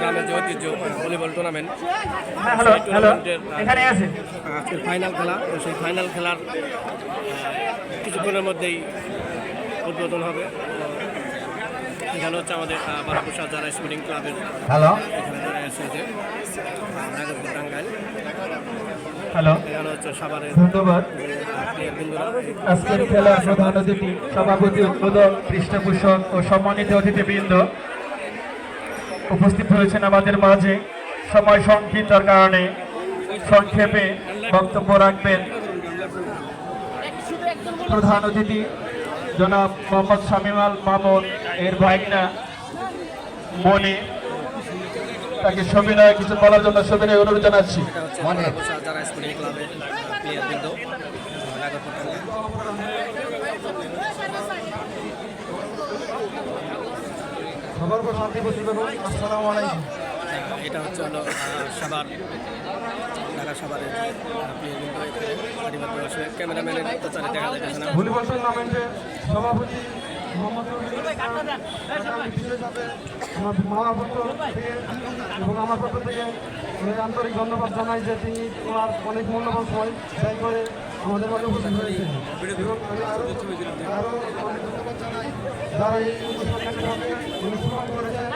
গ্রামের যে ঐতিহ্য ভলিবল টুর্নামেন্ট হ্যাঁ হ্যালো হ্যালো এখানে আছে। আজকে ফাইনাল খেলা। তো সেই ফাইনাল খেলার কিছুক্ষণের মধ্যেই উদ্বোধন হবে। এখানে হচ্ছে আমাদের বারাপুষা যারা স্পোর্টিং ক্লাবের এখানে যারা এসেছে টাঙ্গাইল হ্যালো। ধন্যবাদ। আজকের খেলার প্রধান অতিথি সভাপতি উদ্বোধক পৃষ্ঠপোষক ও সম্মানিত অতিথিবৃন্দ। উপস্থিত হয়েছেন আমাদের মাঝে। সময় সংক্ষিপ্তর কারণে সংক্ষেপে বক্তব্য রাখবেন। প্রধান অতিথি জনাব মোহাম্মদ শামিমাল মামুন, এর ভাইগনা মনে। তাকে সবিনয় কিছু বলার জন্য সবিনয় অনুরোধ জানাচ্ছি। এটা হচ্ছে বারাপুষা যারা স্পোর্টিং ক্লাবের প্লেয়ার বৃন্দ নাগরপুর টাঙ্গাইল সবার শান্তি আসসালামু আলাইকুম আহ, এটা হচ্ছে হলো সাভার ঢাকা আসলে ক্যামেরাম্যানের প্রচারে দেখা যাচ্ছে না? সভাপতি এবং আমার পক্ষ থেকে আন্তরিক ধন্যবাদ জানাই যে তিনি ওনার অনেক মূল্যবান সময় ব্যয় করে আমাদের মাঝে উপস্থিত এবং আমি আরও আরও ধন্যবাদ জানাই যারা এই অনুষ্ঠান করেছেন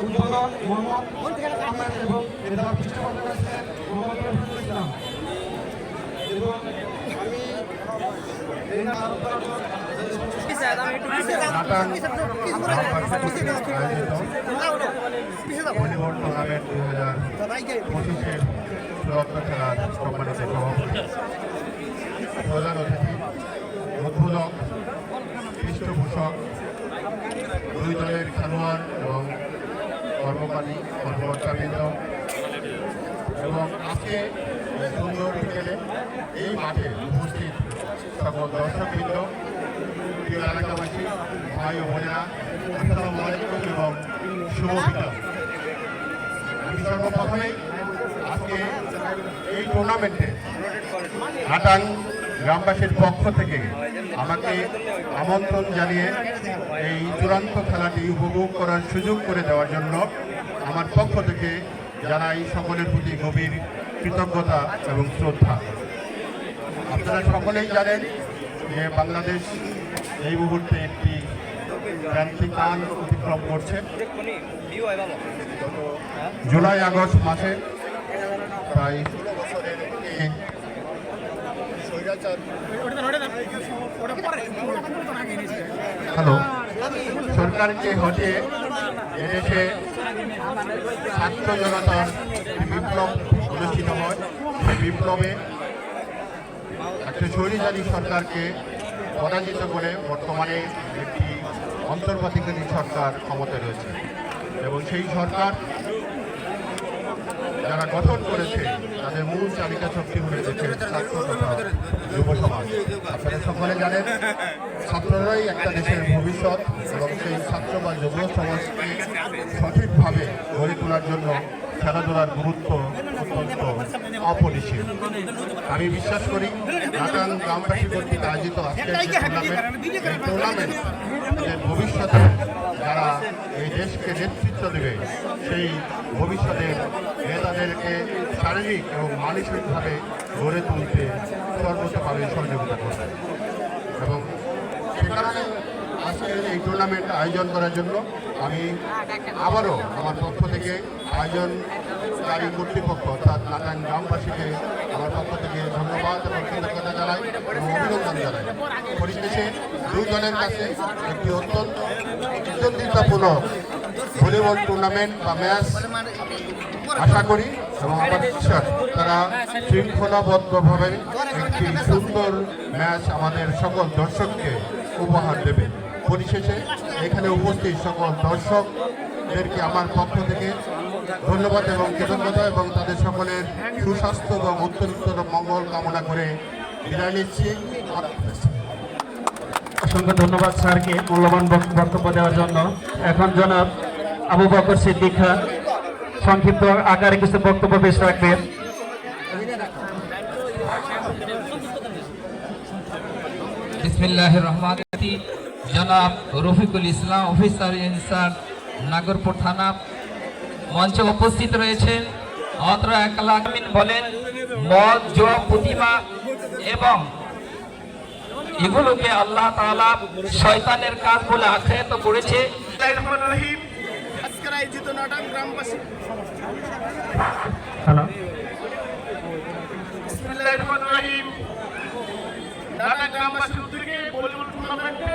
উদ্বোধন মোহাম্মদ এবং যারা পৃষ্ঠপোষক আছেন মোহাম্মদ রফিকুল ইসলাম। এবং আমি এই না আরও ভলিবল টুর্নামেন্ট দুই হাজার পঁচিশের চূড়ান্ত খেলার সম্মানিত সভাপতি প্রধান অতিথি, উদ্বোধক, পৃষ্ঠপোষক, দুই দলের খেলোয়াড় এবং কর্মকালী কর্মকর্তাবৃন্দ। এবং আজকে সুন্দর বিকেলে এই মাঠে উপস্থিত সকল দর্শকবৃন্দ, প্রিয় এলাকাবাসী, ভাই ও বোনেরা, আসসালামু আলাইকুম এবং শুভ আজকে এই টুর্নামেন্টে হাটাং গ্রামবাসীর পক্ষ থেকে আমাকে আমন্ত্রণ জানিয়ে এই চূড়ান্ত খেলাটি উপভোগ করার সুযোগ করে দেওয়ার জন্য আমার পক্ষ থেকে জানাই সকলের প্রতি গভীর কৃতজ্ঞতা এবং শ্রদ্ধা। আপনারা সকলেই জানেন যে বাংলাদেশ এই মুহূর্তে একটি ক্রান্তি কাল অতিক্রম করছে। জুলাই আগস্ট মাসে প্রায় ষোলো বছরের একটি স্বৈরাচার হ্যালো। সরকারকে হটিয়ে এদেশে ছাত্র জনতার বিপ্লব অনুষ্ঠিত হয়, সেই বিপ্লবে একটা স্বৈরাচারী সরকারকে পরাজিত করে বর্তমানে একটি অন্তর্বর্তীকালীন সরকার ক্ষমতায় রয়েছে। এবং সেই সরকার যারা গঠন করেছে, তাদের মূল চালিকা শক্তি হয়ে গেছে ছাত্র তথা যুব সমাজ। আপনারা সকলে জানেন, ছাত্ররাই একটা দেশের ভবিষ্যৎ এবং সেই ছাত্র বা যুব সমাজকে সঠিকভাবে গড়ে তোলার জন্য খেলাধুলার গুরুত্ব অত্যন্ত অপরিসীম। আমি বিশ্বাস করি নাটান গ্রামবাসী কর্তৃক আয়োজিত আজকের টুর্নামেন্ট ভবিষ্যতে যারা এই দেশকে নেতৃত্ব দেবে, সেই ভবিষ্যতের নেতাদেরকে শারীরিক এবং মানসিকভাবে গড়ে তুলতে সর্বোচ্চভাবে সহযোগিতা করবে এবং সে কারণে আজকের এই টুর্নামেন্ট আয়োজন করার জন্য আমি আবারও আমার পক্ষ থেকে আয়োজনকারী কর্তৃপক্ষ অর্থাৎ নাটান গ্রামবাসীকে আমার পক্ষ থেকে ধন্যবাদ এবং কৃতজ্ঞতা জানাই এবং অভিনন্দন জানাই। পরিশেষে দুই দলের কাছে একটি অত্যন্ত প্রতিদ্বন্দ্বিতাপূর্ণ ভলিবল টুর্নামেন্ট বা ম্যাচ আশা করি এবং আমার বিশ্বাস তারা শৃঙ্খলাবদ্ধভাবে একটি সুন্দর ম্যাচ আমাদের সকল দর্শককে উপহার দেবে। পরিশেষে এখানে উপস্থিত সকল দর্শকদেরকে আমার পক্ষ থেকে ধন্যবাদ এবং কৃতজ্ঞতা এবং তাদের সকলের সুস্বাস্থ্য এবং উত্তরোত্তর মঙ্গল কামনা করে বিদায় নিচ্ছি। অসংখ্য ধন্যবাদ স্যারকে মূল্যবান বক- বক্তব্য দেওয়ার জন্য। এখন জনাব আবু বকর সিদ্দিক সংক্ষিপ্ত আকারে কিছু বক্তব্য পেশ রাখবেন। বিসমিল্লাহ রহমান জনাব Rafiqul Islam officer in charge Nagarpur থানা মঞ্চে উপস্থিত রয়েছেন। অত্র একালামিন বলেন মদ জোয়া প্রতিমা এবং এগুলোকে আল্লাহ তাআলা শয়তানের কাজ বলে আখ্যায়িত করেছে। গ্রামবাসী রহিম। উদ্যোগে ভলিবল টুর্নামেন্টে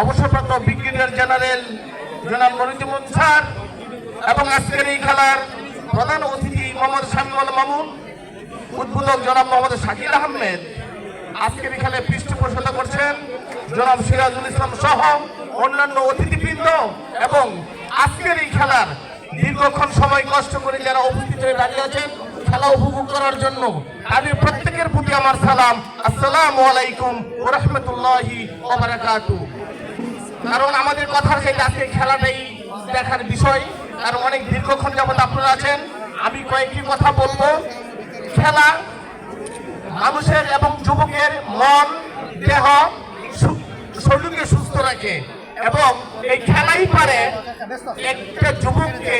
অবসরপ্রাপ্ত ব্রিগেডিয়ার জেনারেল জনাব মনিজুমন স্যার এবং আজকের এই খেলার প্রধান অতিথি মোহাম্মদ শামিউল মামুন, উদ্বোধক জনাব মোহাম্মদ শাকির আহমেদ। আজকের এখানে পৃষ্ঠপোষকতা করছেন জনাব সিরাজুল ইসলাম সহ অন্যান্য অতিথিবৃন্দ এবং আজকের এই খেলার দীর্ঘক্ষণ সময় কষ্ট করে যারা উপস্থিত হয়ে দাঁড়িয়ে আছেন, খেলা উপভোগ করার জন্য তাদের প্রত্যেকের প্রতি আমার সালাম। আসসালামু আলাইকুম রহমতুল্লাহি কারণ আমাদের কথার সেই আজকে খেলাটাই দেখার বিষয়। কারণ অনেক দীর্ঘক্ষণ যাবত আপনারা আছেন। আমি কয়েকটি কথা বলব। খেলা, মানুষের এবং যুবকের মন, দেহ শরীরকে সুস্থ রাখে এবং এই খেলাই পারে একটা যুবককে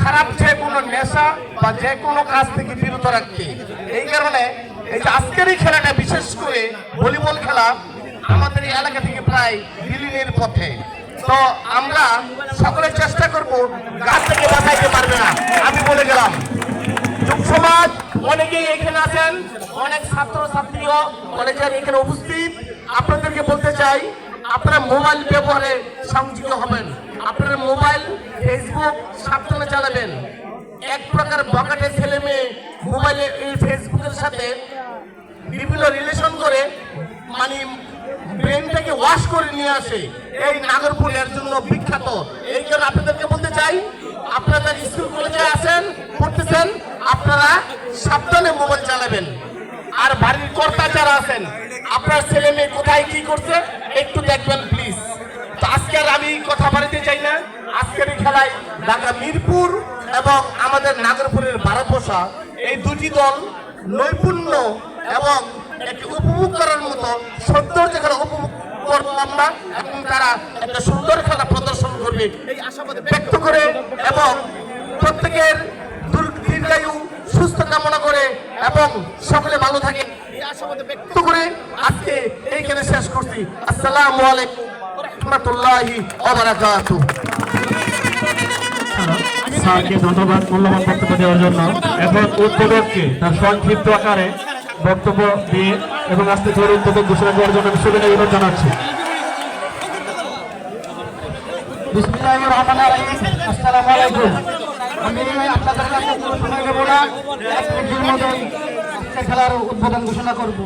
খারাপ যে কোনো নেশা বা যে কোনো কাজ থেকে বিরত রাখতে। এই কারণে এই আজকের এই খেলাটা, বিশেষ করে ভলিবল খেলা আমাদের এই এলাকা থেকে প্রায় বিলীনের পথে। তো আমরা সকলে চেষ্টা করব, গাছ থেকে বাঁচাইতে পারবে না। আমি বলে গেলাম, যুব সমাজ, অনেকেই এখানে আছেন, অনেক ছাত্র ছাত্রীও কলেজের এখানে উপস্থিত। আপনাদেরকে বলতে চাই, আপনারা মোবাইল ব্যবহারে সংযুক্ত হবেন। আপনারা মোবাইল, ফেসবুক সাবধানে চালাবেন। এক প্রকার বকাটে ছেলে মেয়ে মোবাইলে এই ফেসবুকের সাথে বিভিন্ন রিলেশন করে মানে ব্রেনটাকে ওয়াশ করে নিয়ে আসে। এই নাগরপুর এর জন্য বিখ্যাত। এই জন্য আপনাদেরকে বলতে চাই, আপনারা স্কুল কলেজে আছেন, পড়তেছেন, আপনারা সাবধানে মোবাইল চালাবেন। আর বাড়ির কর্তা যারা আছেন, আপনার ছেলে মেয়ে কোথায়, কি করছে, একটু দেখবেন প্লিজ তো আজকে আর আমি কথা বাড়িতে চাই না। আজকের এই খেলায় ঢাকা মিরপুর এবং আমাদের নাগরপুরের বারাপোষা এই দুটি দল নৈপুণ্য এবং একটি উপভোগ করার মতো সৌন্দর্য খেলা উপভোগ করব আমরা এবং তারা একটা সুন্দর খেলা প্রদর্শন করবে। এই আশাবাদ ব্যক্ত করে এবং প্রত্যেকের দীর্ঘায়ু সুস্থ কামনা করে এবং সকলে ভালো থাকে। এই আশাবাদ ব্যক্ত করে আজকে এইখানে শেষ করছি। আসসালামু আলাইকুম রহমতুল্লাহি স্যারকে ধন্যবাদ মূল্যবান বক্তব্য দেওয়ার জন্য। এখন উদ্বোধককে তার সংক্ষিপ্ত আকারে বক্তব্য দিয়ে এবং আজকে ধরে উদ্বোধক ঘোষণা দেওয়ার জন্য আমি শুভেচ্ছা অনুরোধ জানাচ্ছি আমি আপনাদের খেলার ঘোষণা করব।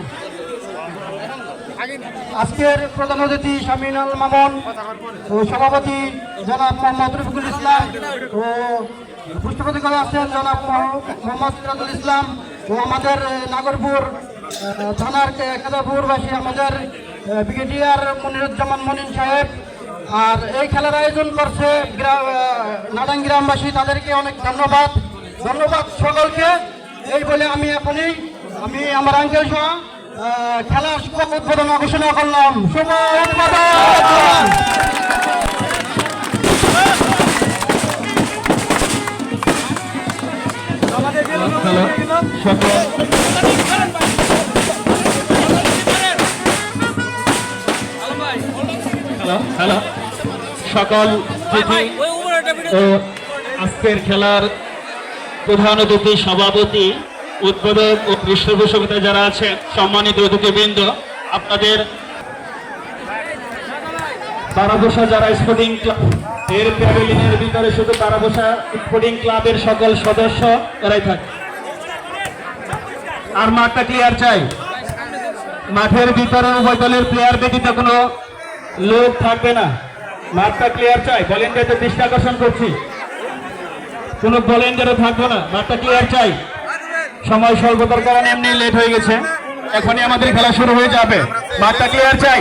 আজকের প্রধান অতিথি শামিনাল মামুন ও সভাপতি জনাব মোহাম্মদ রফিকুল ইসলাম ও পৃষ্ঠপোষকতা আছেন জনাব মোহ- মোহাম্মদ সিরাজুল ইসলাম। ও আমাদের নাগরপুর থানার কেদারপুরবাসী, আমাদের ব্রিগেডিয়ার মনিরুজ্জামান মনিন সাহেব। আর এই খেলার আয়োজন করছে নাদাং গ্রামবাসী, তাদেরকে অনেক ধন্যবাদ। ধন্যবাদ সকলকে। এই বলে আমি এখনই, আমি আমার আঙ্কেল সহ খেলার উদ্বোধন ঘোষণা করলাম। শুভ উদ্বোধন! হ্যালো সকল ও আজকের খেলার প্রধান অতিথি সভাপতি উদ্বোধক ও পৃষ্ঠপোষকতা যারা আছেন সম্মানিত অতিথিবৃন্দ আপনাদের তারাবসা যারা স্পোর্টিং ক্লাব এর প্যাভিলিয়নের ভিতরে শুধু তারাবসা স্পোর্টিং ক্লাবের সকল সদস্য এরাই থাকে আর মাঠটা ক্লিয়ার চাই। মাঠের ভিতরে উভয় দলের প্লেয়ার ব্যতীত কোনো লোক থাকবে না। মাঠটা ক্লিয়ার চাই। ভলেন্টিয়ারদের দৃষ্টি আকর্ষণ করছি। কোনো ভলেন্টিয়ারও থাকব না। মাঠটা ক্লিয়ার চাই। সময় স্বল্পতার কারণে এমনি লেট হয়ে গেছে। এখনই আমাদের খেলা শুরু হয়ে যাবে। মাঠটা ক্লিয়ার চাই।